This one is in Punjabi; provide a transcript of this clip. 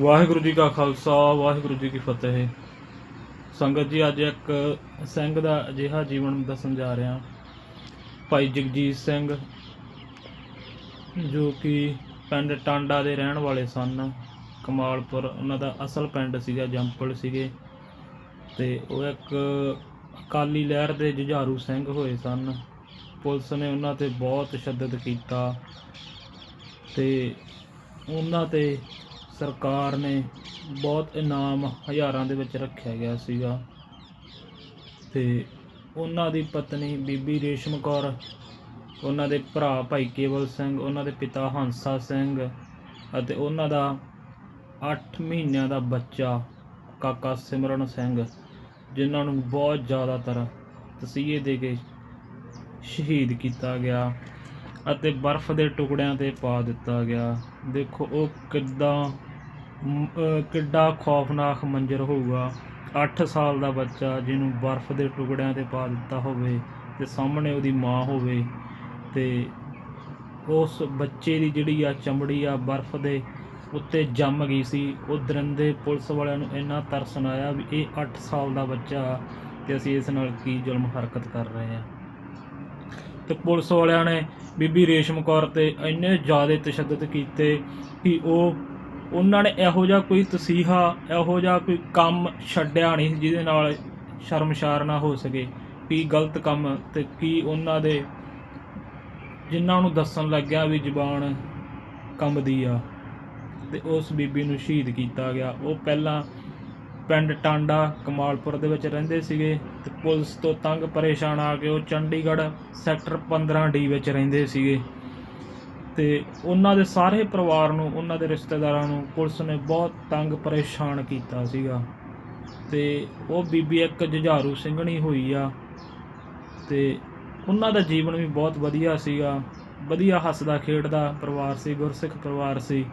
ਵਾਹਿਗੁਰੂ ਜੀ ਕਾ ਖਾਲਸਾ, ਵਾਹਿਗੁਰੂ ਜੀ ਕੀ ਫਤਿਹ। ਸੰਗਤ ਜੀ, ਅੱਜ ਇੱਕ ਸਿੰਘ ਦਾ ਅਜਿਹਾ ਜੀਵਨ ਦੱਸਣ ਜਾ ਰਿਹਾ। ਭਾਈ ਜਗਜੀਤ ਸਿੰਘ, ਜੋ ਕਿ ਪਿੰਡ ਟਾਂਡਾ ਦੇ ਰਹਿਣ ਵਾਲੇ ਸਨ। ਕਮਾਲਪੁਰ, ਉਹਨਾਂ ਦਾ ਅਸਲ ਪਿੰਡ ਸੀਗਾ ਜੰਪਲ ਸੀਗੇ। ਤੇ ਉਹ ਇੱਕ ਅਕਾਲੀ ਲਹਿਰ ਦੇ ਜੁਝਾਰੂ ਸਿੰਘ ਹੋਏ ਸਨ। ਪੁਲਿਸ ਨੇ ਉਹਨਾਂ ਤੇ ਬਹੁਤ ਤਸ਼ੱਦਦ ਕੀਤਾ। ਤੇ ਉਹਨਾਂ ਤੇ ਸਰਕਾਰ ਨੇ ਬਹੁਤ ਇਨਾਮ ਹਜ਼ਾਰਾਂ ਦੇ ਵਿੱਚ ਰੱਖਿਆ ਗਿਆ ਸੀਗਾ। ਤੇ ਉਹਨਾਂ ਦੀ ਪਤਨੀ ਬੀਬੀ ਰੇਸ਼ਮ ਕੌਰ, ਉਹਨਾਂ ਦੇ ਭਰਾ ਭਾਈ ਕੇਵਲ ਸਿੰਘ, ਉਹਨਾਂ ਦੇ ਪਿਤਾ ਹੰਸਾ ਸਿੰਘ ਅਤੇ ਉਹਨਾਂ ਦਾ 8 ਮਹੀਨਿਆਂ ਦਾ ਬੱਚਾ ਕਾਕਾ ਸਿਮਰਨ ਸਿੰਘ, ਜਿਨ੍ਹਾਂ ਨੂੰ ਬਹੁਤ ਜ਼ਿਆਦਾਤਰ ਤਸੀਹੇ ਦੇ ਕੇ ਸ਼ਹੀਦ ਕੀਤਾ ਗਿਆ ਅਤੇ ਬਰਫ਼ ਦੇ ਟੁਕੜਿਆਂ ਤੇ ਪਾ ਦਿੱਤਾ ਗਿਆ। ਦੇਖੋ ਉਹ ਕਿੱਦਾਂ ਕਿੱਡਾ ਖੌਫਨਾਕ ਮੰਜ਼ਰ ਹੋਊਗਾ। 8 ਸਾਲ ਦਾ ਬੱਚਾ ਜਿਹਨੂੰ ਬਰਫ਼ ਦੇ ਟੁਕੜਿਆਂ ਤੇ ਪਾ ਦਿੱਤਾ ਹੋਵੇ ਤੇ ਸਾਹਮਣੇ ਉਹਦੀ ਮਾਂ ਹੋਵੇ ਤੇ ਉਸ ਬੱਚੇ ਦੀ ਜਿਹੜੀ ਆ ਚਮੜੀ ਆ ਬਰਫ਼ ਦੇ ਉੱਤੇ ਜੰਮ ਗਈ ਸੀ, ਉਹ ਦਰਿੰਦੇ ਪੁਲਿਸ ਵਾਲਿਆਂ ਨੂੰ ਇੰਨਾ ਤਰਸ ਆਇਆ ਵੀ ਇਹ 8 ਸਾਲ ਦਾ ਬੱਚਾ ਤੇ ਅਸੀਂ ਇਸ ਨਾਲ ਕੀ ਜ਼ੁਲਮ ਹਰਕਤ ਕਰ ਰਹੇ ਹਾਂ। ਤੇ ਪੁਲਿਸ ਵਾਲਿਆਂ ਨੇ ਬੀਬੀ ਰੇਸ਼ਮ ਕੌਰ ਤੇ ਇੰਨੇ ਜ਼ਿਆਦਾ ਤਸ਼ੱਦਦ ਕੀਤੇ ਕਿ ਉਹ ਉਹਨਾਂ ਨੇ ਇਹੋ ਜਿਹਾ ਕੋਈ ਤਸੀਹਾ, ਇਹੋ ਜਿਹਾ ਕੋਈ ਕੰਮ ਛੱਡਿਆ ਨਹੀਂ ਜਿਹਦੇ ਨਾਲ ਸ਼ਰਮਸ਼ਾਰ ਨਾ ਹੋ ਸਕੇ। ਕੀ ਗਲਤ ਕੰਮ ਤੇ ਕੀ ਉਹਨਾਂ ਦੇ ਜਿਨ੍ਹਾਂ ਨੂੰ ਦੱਸਣ ਲੱਗਿਆ ਵੀ ਜ਼ਬਾਨ ਕੰਬਦੀ ਆ ਤੇ ਉਸ ਬੀਬੀ ਨੂੰ ਸ਼ਹੀਦ ਕੀਤਾ ਗਿਆ। ਉਹ ਪਹਿਲਾਂ ਪਿੰਡ ਟਾਂਡਾ ਕਮਾਲਪੁਰ ਦੇ ਵਿੱਚ ਰਹਿੰਦੇ ਸੀਗੇ ਤੇ ਪੁਲਿਸ ਤੋਂ ਤੰਗ ਪਰੇਸ਼ਾਨ ਆ ਕੇ ਉਹ ਚੰਡੀਗੜ੍ਹ ਸੈਕਟਰ 15 ਡੀ ਵਿੱਚ ਰਹਿੰਦੇ ਸੀਗੇ। ਤੇ ਉਹਨਾਂ ਦੇ ਸਾਰੇ ਪਰਿਵਾਰ ਨੂੰ, ਉਹਨਾਂ ਦੇ ਰਿਸ਼ਤੇਦਾਰਾਂ ਨੂੰ ਪੁਲਿਸ ਨੇ ਬਹੁਤ ਤੰਗ ਪਰੇਸ਼ਾਨ ਕੀਤਾ ਸੀਗਾ। ਤੇ ਉਹ ਬੀਬੀ ਇੱਕ ਜੁਝਾਰੂ ਸਿੰਘਣੀ ਹੋਈ ਆ। ਤੇ ਉਹਨਾਂ ਦਾ ਜੀਵਨ ਵੀ ਬਹੁਤ ਵਧੀਆ ਸੀਗਾ। ਵਧੀਆ ਹੱਸਦਾ, ਖੇਡਦਾ ਪਰਿਵਾਰ ਸੀ, ਗੁਰਸਿੱਖ ਪਰਿਵਾਰ ਸੀ।